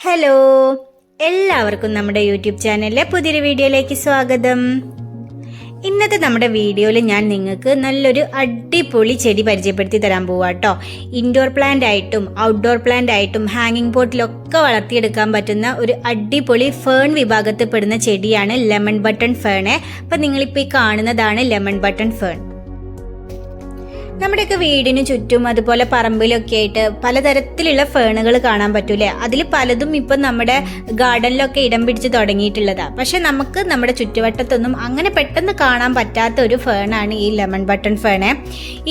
Hello എല്ലാവർക്കും നമ്മുടെ YouTube ചാനലിലെ പുതിയൊരു വീഡിയോയിലേക്ക് സ്വാഗതം. ഇന്നത്തെ നമ്മുടെ വീഡിയോയിൽ ഞാൻ നിങ്ങൾക്ക് നല്ലൊരു അടിപൊളി ചെടി പരിചയപ്പെടുത്തി തരാൻ പോവാ കേട്ടോ ഇൻഡോർ പ്ലാന്റ് ആയിട്ടും ഔട്ട്ഡോർ പ്ലാന്റ് ആയിട്ടും ഹാങ്ങിങ് പോട്ടിലൊക്കെ വളർത്തിയെടുക്കാൻ പറ്റുന്ന ഒരു അടിപൊളി ഫേൺ വിഭാഗത്തിൽ പെടുന്ന ചെടിയാണ് ലെമൺ ബട്ടൺ ഫേണ് അപ്പം നിങ്ങളിപ്പോൾ ഈ കാണുന്നതാണ് ലെമൺ ബട്ടൺ ഫേൺ നമ്മുടെയൊക്കെ വീടിന് ചുറ്റും അതുപോലെ പറമ്പിലൊക്കെ ആയിട്ട് പലതരത്തിലുള്ള ഫേണുകൾ കാണാൻ പറ്റൂലേ? അതിൽ പലതും ഇപ്പം നമ്മുടെ ഗാർഡനിലൊക്കെ ഇടം പിടിച്ച് തുടങ്ങിയിട്ടുള്ളതാ. പക്ഷെ നമുക്ക് നമ്മുടെ ചുറ്റുവട്ടത്തൊന്നും അങ്ങനെ പെട്ടെന്ന് കാണാൻ പറ്റാത്ത ഒരു ഫേണാണ് ഈ ലെമൺ ബട്ടൺ ഫേണ്.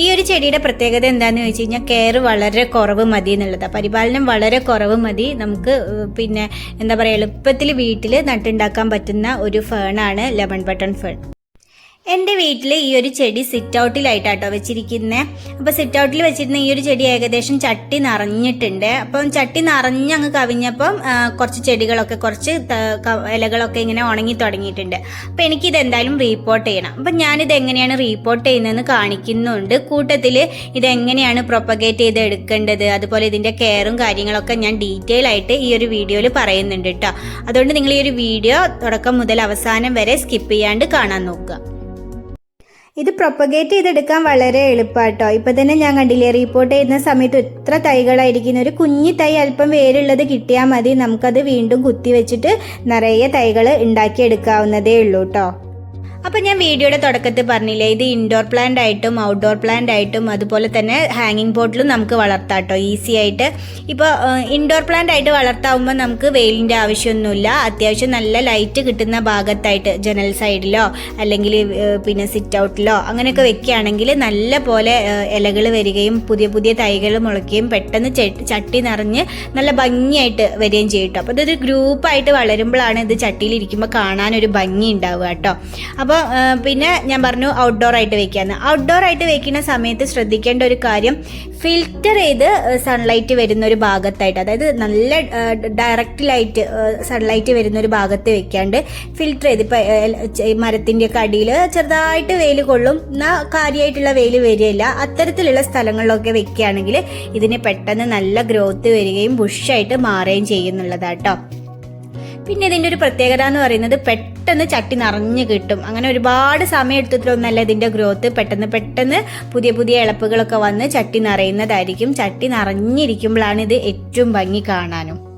ഈ ഒരു ചെടിയുടെ പ്രത്യേകത എന്താണെന്ന് വെച്ച് കഴിഞ്ഞാൽ കെയർ വളരെ കുറവ് മതി എന്നുള്ളതാണ് പരിപാലനം വളരെ കുറവ് മതി. നമുക്ക് പിന്നെ എന്താ പറയുക എളുപ്പത്തിൽ വീട്ടിൽ നട്ടുണ്ടാക്കാൻ പറ്റുന്ന ഒരു ഫേണാണ് ലെമൺ ബട്ടൺ ഫേൺ. എന്റെ വീട്ടിൽ ഈ ഒരു ചെടി സിറ്റ് ഔട്ടിലായിട്ടാട്ടോ വെച്ചിരിക്കുന്നത് അപ്പോൾ സിറ്റ് ഔട്ടിൽ വെച്ചിരുന്ന ഈ ഒരു ചെടി ഏകദേശം ചട്ടി നിറഞ്ഞിട്ടുണ്ട്. അപ്പം ചട്ടി നിറഞ്ഞങ്ങ് കവിഞ്ഞപ്പം ആ, കുറച്ച് ചെടികളൊക്കെ കുറച്ച് ഇലകളൊക്കെ ഇങ്ങനെ ഉണങ്ങി തുടങ്ങിയിട്ടുണ്ട്. അപ്പോൾ എനിക്കിത് എന്തായാലും റീപ്പോർട്ട് ചെയ്യണം. അപ്പം ഞാനിത് എങ്ങനെയാണ് റീപ്പോർട്ട് ചെയ്യുന്നതെന്ന് കാണിക്കുന്നുണ്ട്. കൂട്ടത്തിൽ ഇതെങ്ങനെയാണ് പ്രൊപ്പഗേറ്റ് ചെയ്ത് എടുക്കേണ്ടത് അതുപോലെ ഇതിന്റെ കെയറും കാര്യങ്ങളൊക്കെ ഞാൻ ഡീറ്റെയിൽ ആയിട്ട് ഈ ഒരു വീഡിയോയിൽ പറയുന്നുണ്ട് കേട്ടോ അതുകൊണ്ട് നിങ്ങൾ ഈ ഒരു വീഡിയോ തുടക്കം മുതൽ അവസാനം വരെ സ്കിപ്പ് ചെയ്യാണ്ട് കാണാൻ നോക്കുക. ഇത് പ്രൊപ്പഗേറ്റ് ചെയ്തെടുക്കാൻ വളരെ എളുപ്പമാട്ടോ ഇപ്പൊ തന്നെ ഞാൻ കണ്ടില്ലേ റിപ്പോർട്ട് ചെയ്യുന്ന സമയത്ത് എത്ര തൈകളായിരിക്കുന്ന ഒരു കുഞ്ഞി തൈ അല്പം വേരുള്ളത് കിട്ടിയാൽ മതി. നമുക്കത് വീണ്ടും കുത്തി വെച്ചിട്ട് നിറയെ തൈകൾ ഉണ്ടാക്കിയെടുക്കാവുന്നതേ ഉള്ളൂ കേട്ടോ അപ്പം ഞാൻ വീഡിയോയുടെ തുടക്കത്തിൽ പറഞ്ഞില്ലേ ഇത് ഇൻഡോർ പ്ലാന്റ് ആയിട്ടും ഔട്ട്ഡോർ പ്ലാന്റ് ആയിട്ടും അതുപോലെ തന്നെ ഹാങ്ങിങ് പോട്ടിലും നമുക്ക് വളർത്താം കേട്ടോ ഈസി ആയിട്ട്. ഇപ്പോൾ ഇൻഡോർ പ്ലാന്റ് ആയിട്ട് വളർത്താവുമ്പോൾ നമുക്ക് വെയിലിന്റെ ആവശ്യമൊന്നുമില്ല. അത്യാവശ്യം നല്ല ലൈറ്റ് കിട്ടുന്ന ഭാഗത്തായിട്ട് ജനൽ സൈഡിലോ അല്ലെങ്കിൽ പിന്നെ സിറ്റ് ഔട്ടിലോ അങ്ങനെയൊക്കെ വെക്കുകയാണെങ്കിൽ നല്ല പോലെ ഇലകൾ വരികയും പുതിയ പുതിയ തൈകൾ മുളയ്ക്കുകയും പെട്ടെന്ന് ചട്ടി നിറഞ്ഞ് നല്ല ഭംഗിയായിട്ട് വരികയും ചെയ്യും കേട്ടോ അപ്പോൾ ഇതൊരു ഗ്രൂപ്പായിട്ട് വളരുമ്പോഴാണ് ഇത് ചട്ടിയിൽ ഇരിക്കുമ്പോൾ കാണാനൊരു ഭംഗി ഉണ്ടാവുക കേട്ടോ അപ്പോൾ പിന്നെ ഞാൻ പറഞ്ഞു ഔട്ട്ഡോർ ആയിട്ട് വെക്കാന്ന്. ഔട്ട്ഡോർ ആയിട്ട് വെക്കുന്ന സമയത്ത് ശ്രദ്ധിക്കേണ്ട ഒരു കാര്യം ഫിൽറ്റർ ചെയ്ത് സൺലൈറ്റ് വരുന്ന ഒരു ഭാഗത്തായിട്ട് അതായത് നല്ല ഡയറക്റ്റ് ലൈറ്റ് സൺലൈറ്റ് വരുന്ന ഒരു ഭാഗത്ത് വെക്കാണ്ട് ഫിൽറ്റർ ചെയ്ത് ഇപ്പം മരത്തിന്റെ ഒക്കെ അടിയിൽ ചെറുതായിട്ട് വെയിൽ കൊള്ളും. എന്നാൽ കാര്യമായിട്ടുള്ള വെയിൽ വരികയില്ല. അത്തരത്തിലുള്ള സ്ഥലങ്ങളിലൊക്കെ വെക്കുകയാണെങ്കിൽ ഇതിന് പെട്ടെന്ന് നല്ല ഗ്രോത്ത് വരികയും ബുഷായിട്ട് മാറുകയും ചെയ്യുന്നുള്ളതാട്ടോ. പിന്നെ ഇതിന്റെ ഒരു പ്രത്യേകത എന്ന് പറയുന്നത് പെട്ടെന്ന് ചട്ടി നിറഞ്ഞു കിട്ടും. അങ്ങനെ ഒരുപാട് സമയം എടുത്തിട്ടൊന്നല്ല ഇതിന്റെ ഗ്രോത്ത്. പെട്ടെന്ന് പെട്ടെന്ന് പുതിയ പുതിയ ഇളപ്പുകളൊക്കെ വന്ന് ചട്ടി നിറയുന്നതായിരിക്കും. ചട്ടി നിറഞ്ഞിരിക്കുമ്പോഴാണ് ഇത് ഏറ്റവും ഭംഗി കാണാനും.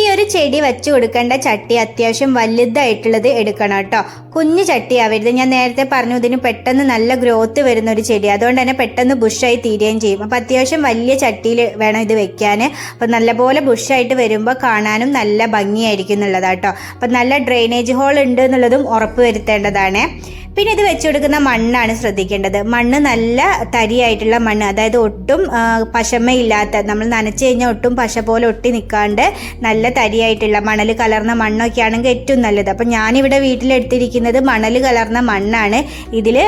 ഈ ഒരു ചെടി വെച്ചു കൊടുക്കേണ്ട ചട്ടി അത്യാവശ്യം വലുതായിട്ടുള്ളത് എടുക്കണം കേട്ടോ. കുഞ്ഞു ചട്ടി ആവരുത്. ഞാൻ നേരത്തെ പറഞ്ഞു ഇതിന് പെട്ടെന്ന് നല്ല ഗ്രോത്ത് വരുന്ന ഒരു ചെടി. അതുകൊണ്ട് തന്നെ പെട്ടെന്ന് ബുഷായി തീരുകയും ചെയ്യും. അപ്പം അത്യാവശ്യം വലിയ ചട്ടിയിൽ വേണം ഇത് വെക്കാൻ അപ്പം നല്ലപോലെ ബുഷായിട്ട് വരുമ്പോൾ കാണാനും നല്ല ഭംഗിയായിരിക്കും എന്നുള്ളതാട്ടോ അപ്പം നല്ല ഡ്രെയിനേജ് ഹോൾ ഉണ്ട് എന്നുള്ളതും ഉറപ്പ് വരുത്തേണ്ടതാണ്. പിന്നെ ഇത് വെച്ചു കൊടുക്കുന്ന മണ്ണാണ് ശ്രദ്ധിക്കേണ്ടത്. മണ്ണ് നല്ല തരിയായിട്ടുള്ള മണ്ണ് അതായത് ഒട്ടും പശമയില്ലാത്ത നമ്മൾ നനച്ചു കഴിഞ്ഞാൽ ഒട്ടും പശ പോലെ ഒട്ടി നിൽക്കാണ്ട് നല്ല തരിയായിട്ടുള്ള മണൽ കലർന്ന മണ്ണൊക്കെ ആണെങ്കിൽ ഏറ്റവും നല്ലത്. അപ്പം ഞാനിവിടെ വീട്ടിലെടുത്തിരിക്കുന്നത് മണൽ കലർന്ന മണ്ണാണ്. ഇതിൽ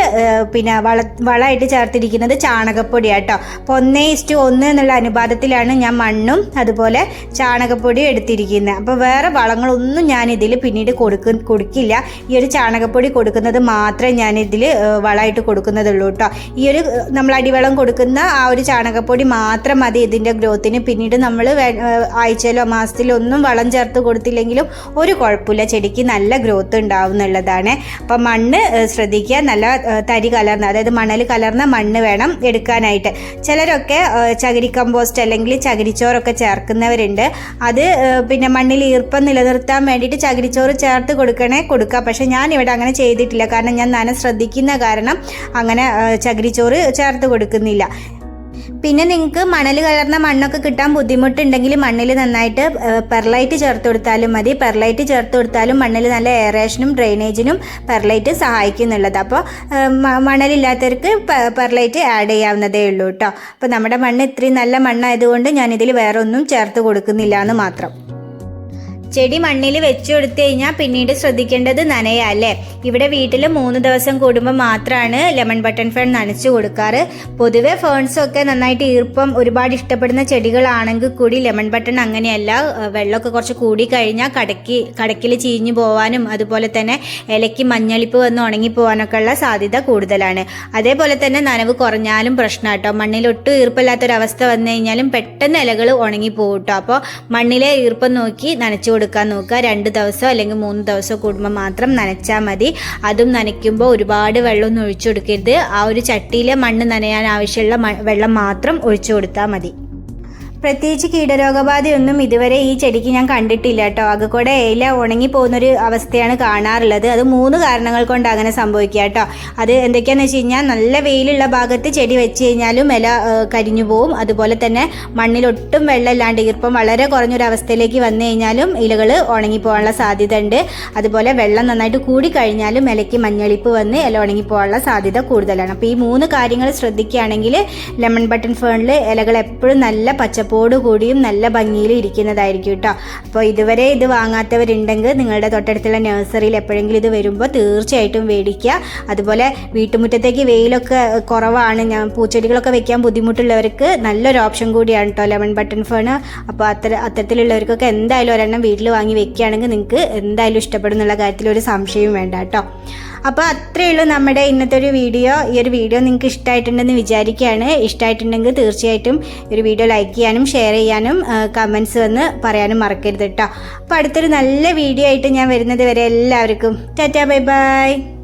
പിന്നെ വള വളമായിട്ട് ചേർത്തിരിക്കുന്നത് ചാണകപ്പൊടി കേട്ടോ അപ്പോൾ ഒന്നേ ഇസ്റ്റു ഒന്ന് എന്നുള്ള അനുപാതത്തിലാണ് ഞാൻ മണ്ണും അതുപോലെ ചാണകപ്പൊടിയും എടുത്തിരിക്കുന്നത്. അപ്പോൾ വേറെ വളങ്ങളൊന്നും ഞാൻ ഇതിൽ പിന്നീട് കൊടുക്ക കൊടുക്കില്ല. ഈ ഒരു ചാണകപ്പൊടി കൊടുക്കുന്നത് മാത്രമേ ഞാൻ ഇതിൽ വളമായിട്ട് കൊടുക്കുന്നതുള്ളൂ കേട്ടോ ഈ ഒരു നമ്മൾ അടിവളം കൊടുക്കുന്ന ആ ഒരു ചാണകപ്പൊടി മാത്രം മതി ഇതിന്റെ ഗ്രോത്തിന്. പിന്നീട് നമ്മൾ ആഴ്ചയിലോ മാസത്തിലോ ഒന്നും വളം ചേർത്ത് കൊടുത്തില്ലെങ്കിലും ഒരു കുഴപ്പമില്ല. ചെടിക്ക് നല്ല ഗ്രോത്ത് ഉണ്ടാവും എന്നുള്ളതാണ്. അപ്പം മണ്ണ് ശ്രദ്ധിക്കുക. നല്ല തരി കലർന്ന അതായത് മണൽ കലർന്ന മണ്ണ് വേണം എടുക്കാനായിട്ട്. ചിലരൊക്കെ ചകിരി കമ്പോസ്റ്റ് അല്ലെങ്കിൽ ചകിരിച്ചോറൊക്കെ ചേർക്കുന്നവരുണ്ട്. അത് പിന്നെ മണ്ണിൽ ഈർപ്പം നിലനിർത്താൻ വേണ്ടിയിട്ട് ചകിരിച്ചോറ് ചേർത്ത് കൊടുക്കണേ കൊടുക്കുക. പക്ഷേ ഞാൻ ഇവിടെ അങ്ങനെ ചെയ്തിട്ടില്ല. കാരണം ഞാൻ നന ശ്രദ്ധിക്കുന്ന കാരണം. അങ്ങനെ ചകിരിച്ചോറ് ചേർത്ത് കൊടുക്കുന്നില്ല. പിന്നെ നിങ്ങൾക്ക് മണൽ കലർന്ന മണ്ണൊക്കെ കിട്ടാൻ ബുദ്ധിമുട്ടുണ്ടെങ്കിൽ മണ്ണിൽ നന്നായിട്ട് പെർലൈറ്റ് ചേർത്ത് കൊടുത്താലും മതി. പെർലൈറ്റ് ചേർത്ത് കൊടുത്താലും മണ്ണിൽ നല്ല എയറേഷനും ഡ്രെയിനേജിനും പെർലൈറ്റ് സഹായിക്കുന്നുള്ളത്. അപ്പോൾ മണലില്ലാത്തവർക്ക് പെർലൈറ്റ് ആഡ് ചെയ്യാവുന്നതേ ഉള്ളൂ കേട്ടോ. അപ്പോൾ നമ്മുടെ മണ്ണ് ഇത്രയും നല്ല മണ്ണായതുകൊണ്ട് ഞാനിതിൽ വേറെ ഒന്നും ചേർത്ത് കൊടുക്കുന്നില്ല എന്ന് മാത്രം. ചെടി മണ്ണിൽ വെച്ചു കൊടുത്തു കഴിഞ്ഞാൽ പിന്നീട് ശ്രദ്ധിക്കേണ്ടത് നനയാ അല്ലേ? ഇവിടെ വീട്ടിൽ മൂന്ന് ദിവസം കൂടുമ്പോൾ മാത്രമാണ് ലെമൺ ബട്ടൺ ഫേൺ നനച്ചു കൊടുക്കാറ്. പൊതുവെ ഫേൺസൊക്കെ നന്നായിട്ട് ഈർപ്പം ഒരുപാട് ഇഷ്ടപ്പെടുന്ന ചെടികളാണെങ്കിൽ കൂടി ലെമൺ ബട്ടൺ അങ്ങനെയല്ല വെള്ളമൊക്കെ കുറച്ച് കൂടി കഴിഞ്ഞാൽ കടക്കി കടക്കിൽ ചീഞ്ഞു പോവാനും അതുപോലെ തന്നെ ഇലയ്ക്ക് മഞ്ഞളിപ്പ് വന്ന് ഉണങ്ങി പോകാനൊക്കെ ഉള്ള സാധ്യത കൂടുതലാണ്. അതേപോലെ തന്നെ നനവ് കുറഞ്ഞാലും പ്രശ്നം കേട്ടോ മണ്ണിൽ ഒട്ടും ഈർപ്പമില്ലാത്തൊരവസ്ഥ വന്നു കഴിഞ്ഞാലും പെട്ടെന്ന് ഇലകൾ ഉണങ്ങി പോകും കേട്ടോ അപ്പോൾ മണ്ണിലെ ഈർപ്പം നോക്കി നനച്ചു കൊടുക്കാൻ നോക്കുക. രണ്ട് ദിവസം അല്ലെങ്കിൽ മൂന്ന് ദിവസം കൂടുമ്പോൾ മാത്രം നനച്ചാൽ മതി. അതും നനയ്ക്കുമ്പോൾ ഒരുപാട് വെള്ളമൊന്നും ഒഴിച്ചു കൊടുക്കരുത്. ആ ഒരു ചട്ടിയിലെ മണ്ണ് നനയാൻ ആവശ്യമുള്ള വെള്ളം മാത്രം ഒഴിച്ചു കൊടുത്താൽ മതി. പ്രത്യേകിച്ച് കീടരോഗബാധയൊന്നും ഇതുവരെ ഈ ചെടിക്ക് ഞാൻ കണ്ടിട്ടില്ല കേട്ടോ. അകക്കൂടെ ഇല ഉണങ്ങി പോകുന്നൊരു അവസ്ഥയാണ് കാണാറുള്ളത്. അത് മൂന്ന് കാരണങ്ങൾ കൊണ്ട് അങ്ങനെ സംഭവിക്കുക കേട്ടോ. അത് എന്തൊക്കെയാന്ന് വെച്ച് കഴിഞ്ഞാൽ നല്ല വെയിലുള്ള ഭാഗത്ത് ചെടി വെച്ച് കഴിഞ്ഞാലും ഇല കരിഞ്ഞു പോവും. അതുപോലെ തന്നെ മണ്ണിലൊട്ടും വെള്ളമില്ലാണ്ട് ഈർപ്പം വളരെ കുറഞ്ഞൊരു അവസ്ഥയിലേക്ക് വന്നു കഴിഞ്ഞാലും ഇലകൾ ഉണങ്ങിപ്പോകാനുള്ള സാധ്യത ഉണ്ട് അതുപോലെ വെള്ളം നന്നായിട്ട് കൂടി കഴിഞ്ഞാലും ഇലയ്ക്ക് മഞ്ഞളിപ്പ് വന്ന് ഇല ഉണങ്ങിപ്പോകാനുള്ള സാധ്യത കൂടുതലാണ്. അപ്പോൾ ഈ മൂന്ന് കാര്യങ്ങൾ ശ്രദ്ധിക്കുകയാണെങ്കിൽ ലെമൺ ബട്ടൺ ഫേണിൽ ഇലകൾ എപ്പോഴും നല്ല പച്ചപ്പോട് കൂടിയും നല്ല ഭംഗിയിൽ ഇരിക്കുന്നതായിരിക്കും കേട്ടോ. അപ്പോൾ ഇതുവരെ ഇത് വാങ്ങാത്തവരുണ്ടെങ്കിൽ നിങ്ങളുടെ തൊട്ടടുത്തുള്ള നഴ്സറിയിൽ എപ്പോഴെങ്കിലും ഇത് വരുമ്പോൾ തീർച്ചയായിട്ടും മേടിക്കുക. അതുപോലെ വീട്ടുമുറ്റത്തേക്ക് വെയിലൊക്കെ കുറവാണ്. ഞാൻ പൂച്ചെടികളൊക്കെ വെക്കാൻ ബുദ്ധിമുട്ടുള്ളവർക്ക് നല്ലൊരു ഓപ്ഷൻ കൂടിയാണ് കേട്ടോ ലെമൺ ബട്ടൺ ഫേൺ അപ്പോൾ അത്തര അത്തരത്തിലുള്ളവർക്കൊക്കെ എന്തായാലും ഒരെണ്ണം വീട്ടിൽ വാങ്ങി വെക്കുകയാണെങ്കിൽ നിങ്ങൾക്ക് എന്തായാലും ഇഷ്ടപ്പെടും എന്നുള്ള കാര്യത്തിൽ ഒരു സംശയവും വേണ്ട കേട്ടോ. അപ്പോൾ അത്രയേ ഉള്ളൂ നമ്മുടെ ഇന്നത്തെ ഒരു വീഡിയോ. ഈ ഒരു വീഡിയോ നിങ്ങൾക്ക് ഇഷ്ടമായിട്ടുണ്ടെന്ന് വിചാരിക്കുകയാണ്. ഇഷ്ടമായിട്ടുണ്ടെങ്കിൽ തീർച്ചയായിട്ടും ഒരു വീഡിയോ ലൈക്ക് ചെയ്യാനും ഷെയർ ചെയ്യാനും കമൻസ് വന്ന് പറയാനും മറക്കരുത് കേട്ടോ അപ്പോൾ അടുത്തൊരു നല്ല വീഡിയോ ആയിട്ട് ഞാൻ വരുന്നത് വരെ എല്ലാവർക്കും ടാറ്റാ ബൈ ബൈ